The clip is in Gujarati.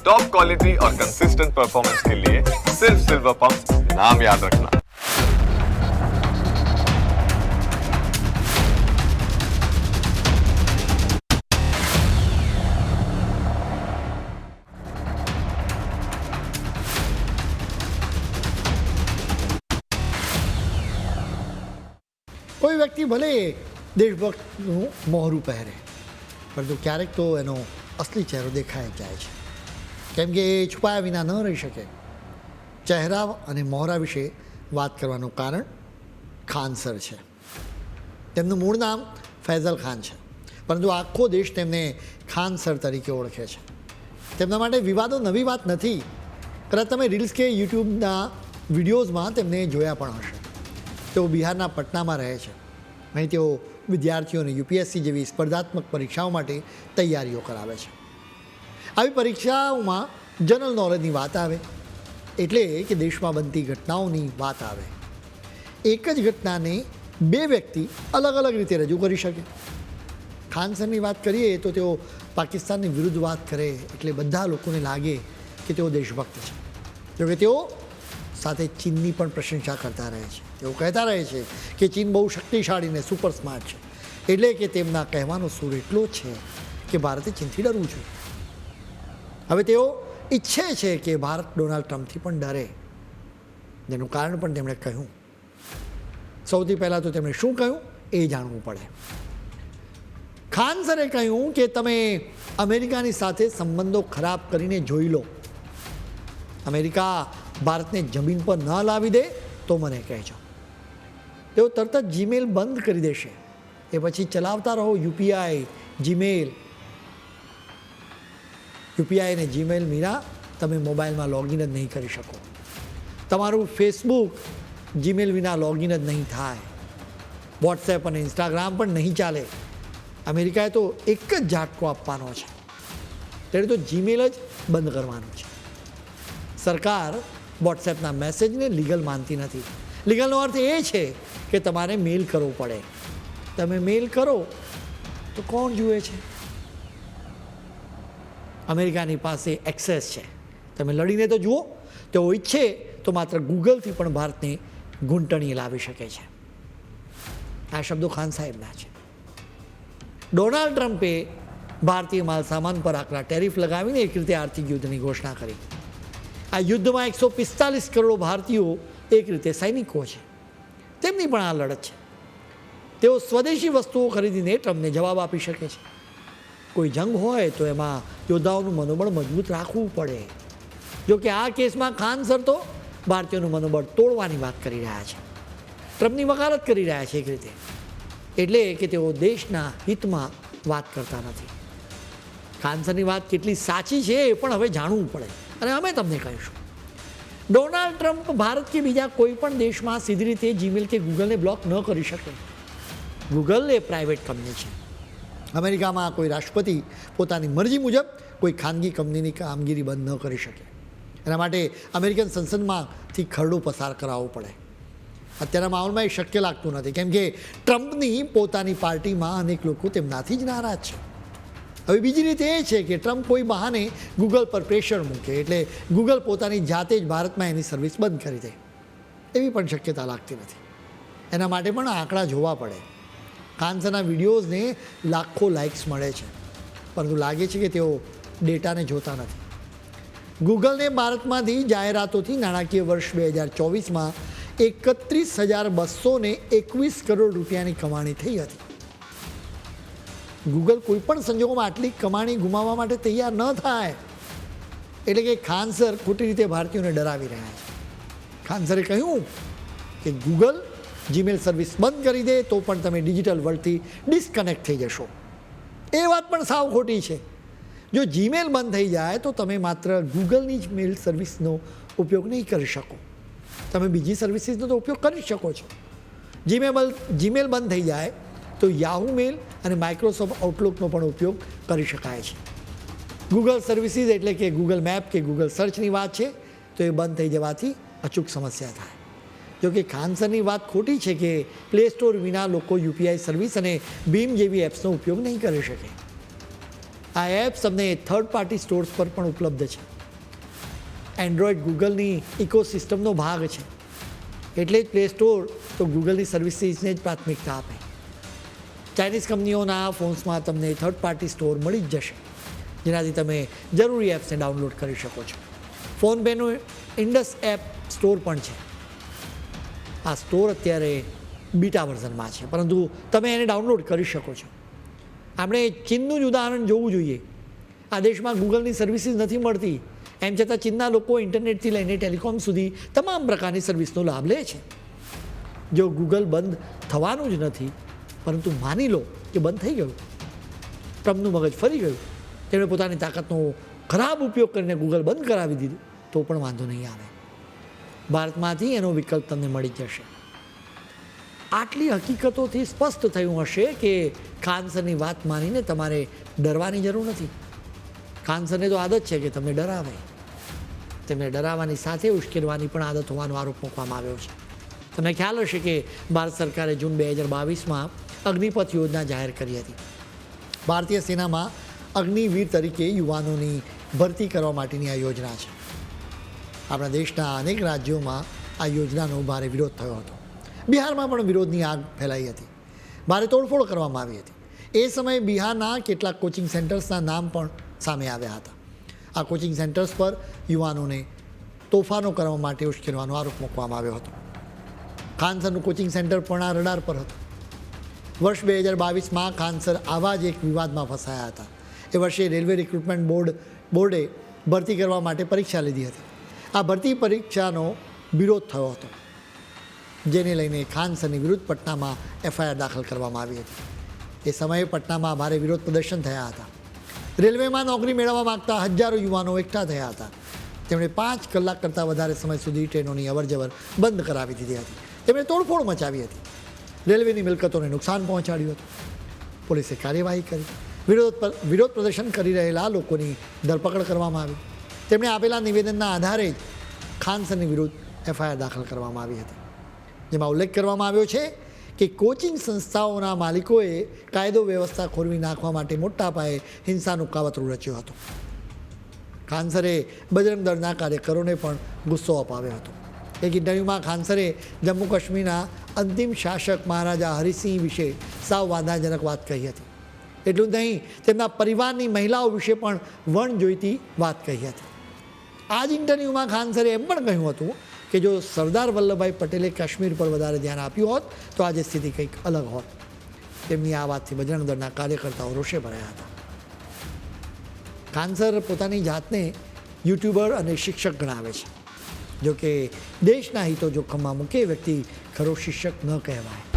टॉप क्वालिटी और कंसिस्टेंट परफॉर्मेंस के लिए सिर्फ सिल्वर पंप नाम याद रखना કોઈ વ્યક્તિ ભલે દેશભક્તનું મોહરું પહેરે પરંતુ ક્યારેક તો એનો અસલી ચહેરો દેખાઈ જ જાય છે કેમ કે એ છુપાયા વિના ન રહી શકે. ચહેરા અને મોહરા વિશે વાત કરવાનું કારણ ખાન સર છે. તેમનું મૂળ નામ ફૈઝલ ખાન છે. પરંતુ આખો દેશ તેમને ખાન સર તરીકે ઓળખે છે. તેમના માટે વિવાદો નવી વાત નથી. કદાચ તમે રીલ્સ કે યુટ્યુબના વિડીયોઝમાં તેમને જોયા પણ હશે. તેઓ બિહારના પટનામાં રહે છે. અહીં તેઓ વિદ્યાર્થીઓને યુપીએસસી જેવી સ્પર્ધાત્મક પરીક્ષાઓ માટે તૈયારીઓ કરાવે છે. આવી પરીક્ષાઓમાં જનરલ નોલેજની વાત આવે, એટલે કે દેશમાં બનતી ઘટનાઓની વાત આવે. એક જ ઘટનાને બે વ્યક્તિ અલગ અલગ રીતે રજૂ કરી શકે. ખાન સરની વાત કરીએ તો તેઓ પાકિસ્તાનની વિરુદ્ધ વાત કરે, એટલે બધા લોકોને લાગે કે તેઓ દેશભક્ત છે. જોકે તેઓ સાથે ચીનની પણ પ્રશંસા કરતા રહે છે. તેઓ કહેતા રહે છે કે ચીન બહુ શક્તિશાળી ને સુપર સ્માર્ટ છે. એટલે કે તેમના કહેવાનો સૂર એટલો છે કે ભારતે ચીનથી ડરવું જોઈએ. હવે તેઓ ઈચ્છે છે કે ભારત ડોનાલ્ડ ટ્રમ્પથી પણ ડરે. જેનું કારણ પણ તેમણે કહ્યું. સૌથી પહેલાં તો તેમણે શું કહ્યું? એ જાણવું પડે. ખાન સરે કહ્યું કે તમે અમેરિકાની સાથે સંબંધો ખરાબ કરીને જોઈ લો. અમેરિકા ભારતને જમીન પર ન લાવી દે તો મને કહેજો. તેઓ તરત જ જીમેલ બંધ કરી દેશે. એ પછી ચલાવતા રહો યુપીઆઈ જીમેલ યુપીઆઈ અને જીમેલ મીરા, તમે મોબાઈલમાં લોગિન જ નહીં કરી શકો. તમારું ફેસબુક જીમેલ વિના લોગિન જ નહીં થાય. વોટ્સએપ અને ઇન્સ્ટાગ્રામ પણ નહીં ચાલે. અમેરિકાએ તો એક જ ઝાટકો આપવાનો છે. ત્યારે તો જીમેલ જ બંધ કરવાનું છે. સરકાર વોટ્સએપના મેસેજને લીગલ માનતી નથી. લીગલનો અર્થ એ છે કે તમારે મેલ કરવો પડે. તમે મેલ કરો તો કોણ જુએ છે? અમેરિકાની પાસે એક્સેસ છે. તમે લડીને તો જુઓ, તેઓ ઈચ્છે તો માત્ર ગૂગલથી પણ ભારતને ઘૂંટણીએ લાવી શકે છે. આ શબ્દો ખાન સાહેબના છે. ડોનાલ્ડ ટ્રમ્પે ભારતીય માલ સામાન પર આકરા ટેરિફ લગાવીને એક રીતે આર્થિક યુદ્ધની ઘોષણા કરી. આ યુદ્ધમાં એકસો પિસ્તાલીસ કરોડ ભારતીયો એક રીતે સૈનિકો છે. તેમની પણ આ લડત છે. તેઓ સ્વદેશી વસ્તુઓ ખરીદીને ટ્રમ્પને જવાબ આપી શકે છે. કોઈ જંગ હોય તો એમાં યોદ્ધાઓનું મનોબળ મજબૂત રાખવું પડે. જો કે આ કેસમાં ખાન સર તો ભારતીયોનું મનોબળ તોડવાની વાત કરી રહ્યા છે. ટ્રમ્પની વકાલત કરી રહ્યા છે એક રીતે. એટલે કે તેઓ દેશના હિતમાં વાત કરતા નથી. ખાનસરની વાત કેટલી સાચી છે એ પણ હવે જાણવું પડે. અને અમે તમને કહીશું. ડોનાલ્ડ ટ્રમ્પ ભારત કે બીજા કોઈ પણ દેશમાં સીધી રીતે જીમેલ કે ગૂગલને બ્લોક ન કરી શકે. ગૂગલ એ પ્રાઇવેટ કંપની છે. અમેરિકામાં કોઈ રાષ્ટ્રપતિ પોતાની મરજી મુજબ કોઈ ખાનગી કંપનીની કામગીરી બંધ ન કરી શકે. એના માટે અમેરિકન સંસદમાંથી ખરડો પસાર કરાવવો પડે. અત્યારના માહોલમાં એ શક્ય લાગતું નથી. કેમ કે ટ્રમ્પની પોતાની પાર્ટીમાં અનેક લોકો તેમનાથી જ નારાજ છે. હવે બીજી રીતે એ છે કે ટ્રમ્પ કોઈ બહાને ગૂગલ પર પ્રેશર મૂકે એટલે ગૂગલ પોતાની જાતે જ ભારતમાં એની સર્વિસ બંધ કરી દે. એવી પણ શક્યતા લાગતી નથી. એના માટે પણ આંકડા જોવા પડે. કાન્સરના વિડીયોઝને લાખો લાઇક્સ મળે છે. પરંતુ લાગે છે કે તેઓ ડેટાને જોતા નથી. ગૂગલને ભારતમાંથી જાહેરાતોથી નાણાકીય વર્ષ બે હજાર ચોવીસમાં એકત્રીસ હજાર બસો એકવીસ કરોડ રૂપિયાની કમાણી થઈ હતી. ગૂગલ કોઈપણ સંજોગોમાં આટલી કમાણી ગુમાવવા માટે તૈયાર ન થાય. એટલે કે ખાનસર ખોટી રીતે ભારતીયોને ડરાવી રહ્યા છે. ખાનસરે કહ્યું કે ગૂગલ જીમેલ સર્વિસ બંધ કરી દે, તો પણ તમે ડિજિટલ વર્લ્ડથી ડિસ્કનેક્ટ થઈ જશો. એ વાત પણ સાવ ખોટી છે. જો જીમેલ બંધ થઈ જાય, તો તમે માત્ર ગૂગલની જ મેલ સર્વિસનો ઉપયોગ નહીં કરી શકો. તમે બીજી સર્વિસીસનો તો ઉપયોગ કરી શકો છો. જીમેલ જીમેલ બંધ થઈ જાય, તો યાહુ મેલ અને માઇક્રોસોફ્ટ આઉટલુકનો પણ ઉપયોગ કરી શકાય છે. ગૂગલ સર્વિસીસ એટલે કે ગૂગલ મેપ કે ગૂગલ સર્ચની વાત છે, તો એ બંધ થઈ જવાથી અચૂક સમસ્યા થાય. જો કે ખાનસરની વાત ખોટી છે કે પ્લે સ્ટોર વિના લોકો યુપીઆઈ સર્વિસ અને ભીમ જેવી એપ્સનો ઉપયોગ નહીં કરી શકે. આ એપ્સ તમને થર્ડ પાર્ટી સ્ટોર્સ પર પણ ઉપલબ્ધ છે. એન્ડ્રોઈડ ગૂગલની ઇકોસિસ્ટમનો ભાગ છે. એટલે જ પ્લે સ્ટોર તો ગૂગલની સર્વિસીસને જ પ્રાથમિકતા આપે. ચાઇનીઝ કંપનીઓના ફોન્સમાં તમને થર્ડ પાર્ટી સ્ટોર મળી જ જશે, જેનાથી તમે જરૂરી એપ્સને ડાઉનલોડ કરી શકો છો. ફોનપેનું ઇન્ડસ એપ સ્ટોર પણ છે. આ સ્ટોર અત્યારે બીટા વર્ઝનમાં છે. પરંતુ તમે એને ડાઉનલોડ કરી શકો છો. આપણે ચીનનું જ ઉદાહરણ જોવું જોઈએ. આ દેશમાં ગૂગલની સર્વિસીસ નથી મળતી. એમ છતાં ચીનના લોકો ઇન્ટરનેટથી લઈને ટેલિકોમ સુધી તમામ પ્રકારની સર્વિસનો લાભ લે છે. જો ગૂગલ બંધ થવાનું જ નથી, પરંતુ માની લો કે બંધ થઈ ગયું. ટ્રમ્પનું મગજ ફરી ગયું. તેમણે પોતાની તાકાતનો ખરાબ ઉપયોગ કરીને ગૂગલ બંધ કરાવી દીધું, તો પણ વાંધો નહીં આવે. ભારતમાંથી એનો વિકલ્પ તમને મળી જશે. આટલી હકીકતોથી સ્પષ્ટ થયું હશે કે ખાનસરની વાત માનીને તમારે ડરવાની જરૂર નથી. ખાનસરને તો આદત છે કે તમને ડરાવે. તેમને ડરાવવાની સાથે ઉશ્કેરવાની પણ આદત હોવાનો આરોપ મૂકવામાં આવ્યો છે. તમને ખ્યાલ હશે કે ભારત સરકારે જૂન બે હજાર બાવીસમાં અગ્નિપથ યોજના જાહેર કરી હતી. ભારતીય સેનામાં અગ્નિવીર તરીકે યુવાનોની ભરતી કરવા માટેની આ યોજના છે. આપણા દેશના અનેક રાજ્યોમાં આ યોજનાનો ભારે વિરોધ થયો હતો. બિહારમાં પણ વિરોધની આગ ફેલાઈ હતી. ભારે તોડફોડ કરવામાં આવી હતી. એ સમયે બિહારના કેટલાક કોચિંગ સેન્ટર્સના નામ પણ સામે આવ્યા હતા. આ કોચિંગ સેન્ટર્સ પર યુવાનોને તોફાનો કરવા માટે ઉશ્કેરવાનો આરોપ મૂકવામાં આવ્યો હતો. ખાનસરનું કોચિંગ સેન્ટર પણ આ રડાર પર હતું. વર્ષ બે હજાર બાવીસમાં ખાનસર આવા જ એક વિવાદમાં ફસાયા હતા. એ વર્ષે રેલવે રિક્રુટમેન્ટ બોર્ડ, બોર્ડે ભરતી કરવા માટે પરીક્ષા લીધી હતી. આ ભરતી પરીક્ષાનો વિરોધ થયો હતો, જેને લઈને ખાનસરની વિરુદ્ધ પટનામાં એફઆઈઆર દાખલ કરવામાં આવી હતી. એ સમયે પટનામાં ભારે વિરોધ પ્રદર્શન થયા હતા. રેલવેમાં નોકરી મેળવવા માંગતા હજારો યુવાનો એકઠા થયા હતા. તેમણે પાંચ કલાક કરતાં વધારે સમય સુધી ટ્રેનોની અવરજવર બંધ કરાવી દીધી હતી. તેમણે તોડફોડ મચાવી હતી. રેલવેની મિલકતોને નુકસાન પહોંચાડ્યું હતું. પોલીસે કાર્યવાહી કરી. વિરોધ વિરોધ પ્રદર્શન કરી રહેલા લોકોની ધરપકડ કરવામાં આવી. તેમણે આપેલા નિવેદનના આધારે જ ખાનસરની વિરુદ્ધ એફઆઈઆર દાખલ કરવામાં આવી હતી. જેમાં ઉલ્લેખ કરવામાં આવ્યો છે કે કોચિંગ સંસ્થાઓના માલિકોએ કાયદો વ્યવસ્થા ખોરવી નાખવા માટે મોટા પાયે હિંસાનું કાવતરું રચ્યું હતું. ખાનસરે બજરંગ દળના કાર્યકરોને પણ ગુસ્સો અપાવ્યો હતો. એક ઇન્ટરવ્યૂમાં ખાનસરે જમ્મુ કાશ્મીરના અંતિમ શાસક મહારાજા હરિસિંહ વિશે સાવ વાંધાજનક વાત કહી હતી. એટલું જ નહીં, તેમના પરિવારની મહિલાઓ વિશે પણ વણ જોઈતી વાત કહી હતી. આ જ ઇન્ટરવ્યૂમાં ખાનસરે એમ પણ કહ્યું હતું કે જો સરદાર વલ્લભભાઈ પટેલે કાશ્મીર પર વધારે ધ્યાન આપ્યું હોત, તો આજે સ્થિતિ કંઈક અલગ હોત. તેમની આ વાતથી બજરંગ દળના કાર્યકર્તાઓ રોષે ભરાયા હતા. ખાનસર પોતાની જાતને યુટ્યુબર અને શિક્ષક ગણાવે છે. જો કે દેશના હિતો જોખમમાં મૂકે વ્યક્તિ ખરો શિક્ષક ન કહેવાય.